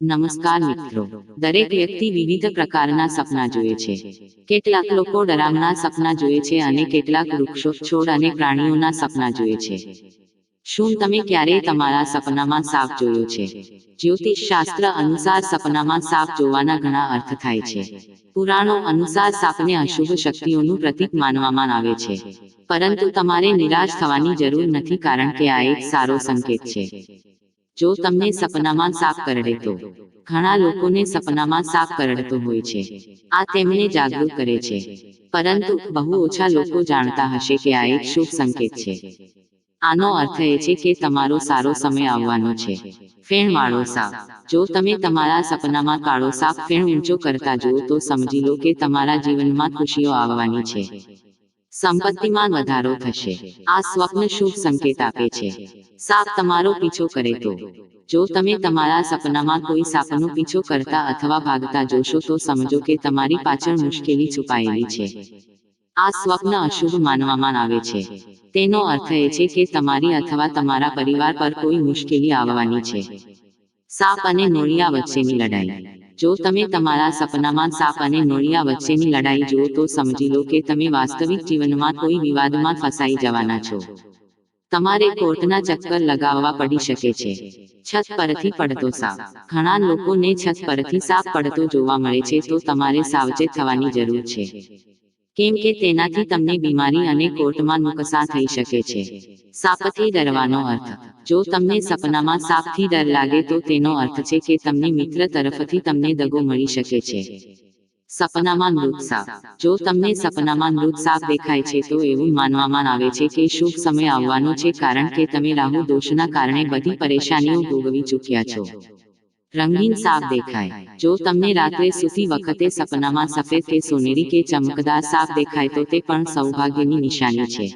નમસ્કાર મિત્રો. દરેક વ્યક્તિ વિવિધ પ્રકારના સપના જુએ છે. કેટલાક લોકો ડરામણા સપના જુએ છે અને કેટલાક વૃક્ષો છોડ અને પ્રાણીઓના સપના જુએ છે. શું તમે ક્યારેય તમારા સપનામાં સાપ જોયો છે? જ્યોતિષ શાસ્ત્ર અનુસાર સપનામાં સાપ જોવાના ઘણા અર્થ થાય છે. પુરાણો અનુસાર સાપને અશુભ શક્તિઓનું પ્રતીક માનવામાં આવે છે. પરંતુ તમારે નિરાશ થવાની જરૂર નથી કારણ કે આ એક સારો સંકેત છે. જો તમને સપનામાં સાપ કરડે તો? ઘણા લોકોને સપનામાં સાપ કરડતો હોય છે. આ તેમને જાગૃત કરે છે. પરંતુ બહુ ઓછા લોકો જાણતા હશે કે આ એક શુભ સંકેત છે. આનો અર્થ એ છે કે તમારો સારો સમય આવવાનો છે. ફેણવાળો સાપ. જો તમે તમારા સપનામાં કાળો સાપ ફેણ ઊંચો કરતા જુઓ તો સમજી લો કે તમારા જીવનમાં ખુશીઓ આવવાની છે. સંપત્તિમાં વધારો થશે. આ સ્વપ્ન શુભ સંકેત આપે છે. સાપ તમારો પીછો કરે તો. જો તમે તમારા સપનામાં કોઈ સાપનો પીછો કરતા અથવા ભાગતા જોશો તો સમજો કે તમારી પાછળ મુશ્કેલી છુપાયેલી છે. આ સ્વપ્ન અશુભ માનવામાં આવે છે. તેનો અર્થ એ છે કે તમારી અથવા તમારા પરિવાર પર કોઈ મુશ્કેલી આવવાની છે. સાપ અને નોળિયા વચ્ચેની લડાઈ. જો તમે તમારા સપનામાં સાપ અને નોળિયા વચ્ચેની લડાઈ જુઓ તો સમજી લો કે તમે વાસ્તવિક જીવનમાં કોઈ વિવાદમાં ફસાઈ જવાના છો. તમારે કોર્ટના ચક્કર લગાવવા પડી શકે છે. છત પરથી પડતો સાપ. ઘણા લોકોને છત પરથી સાપ પડતો જોવા મળે છે તો તમારે સાવચેત થવાની જરૂર છે. કેમ કે તેનાથી તમને બીમારી અને કોર્ટમાં નુકસાન થઈ શકે છે. સાપથી ડરવાનો અર્થ. જો તમને સપનામાં સાપથી ડર લાગે તો તેનો અર્થ છે કે તમને મિત્ર તરફથી તમને દગો મળી શકે છે. સપનામાં મૃત સાપ. જો તમને સપનામાં મૃત સાપ દેખાય છે તો એવું માનવામાં આવે છે કે શુભ સમય આવવાનો છે કારણ કે તમે રાહુ દોષના કારણે બધી પરેશાનીઓ ભોગવી ચૂક્યા છો. રંગીન સાપ દેખાય. જો તમને રાત્રે સૂતી વખતે સપનામાં સફેદ કે સોનેરી કે ચમકદાર સાપ દેખાય તો તે પણ સૌભાગ્યની નિશાની છે.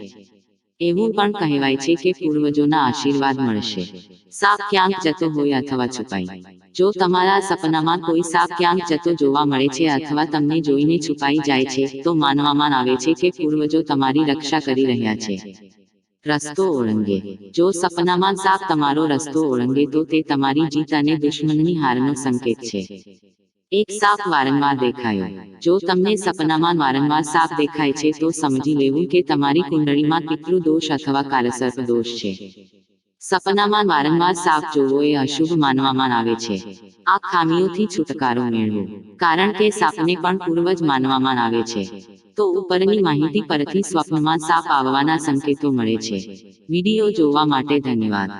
એવું પણ કહેવાય છે કે પૂર્વજોના આશીર્વાદ મળશે. સાપ ક્યાંક જતો હોય અથવા છુપાઈ. જો તમારા સપનામાં કોઈ સાપ ક્યાંક જતો જોવા મળે છે અથવા તમને જોઈને છુપાઈ જાય છે, તો માનવામાં આવે છે કે પૂર્વજો તમારી રક્ષા કરી રહ્યા છે. રસ્તો ઓળંગે. જો સપનામાં સાપ તમારો રસ્તો ઓળંગે તો તે તમારી જીત અને દુશ્મનની હારનો સંકેત છે. એક સાપ વારંવાર દેખાયો. જો તમને સપનામાં વારંવાર સાપ દેખાય છે, તો સમજી લેવું કે તમારી કુંડળીમાં પિતૃ દોષ અથવા કારસર્પ દોષ છે. સપનામાં વારંવાર સાપ જોવો એ અશુભ માનવામાં આવે છે. આ ખામીઓથી છુટકારો મેળવો. કારણ કે સાપને પણ પૂર્વજ માનવામાં આવે છે. તો ઉપરની માહિતી પરથી સ્વપ્નમાં સાપ આવવાના સંકેતો મળે છે. વીડિયો જોવા માટે ધન્યવાદ.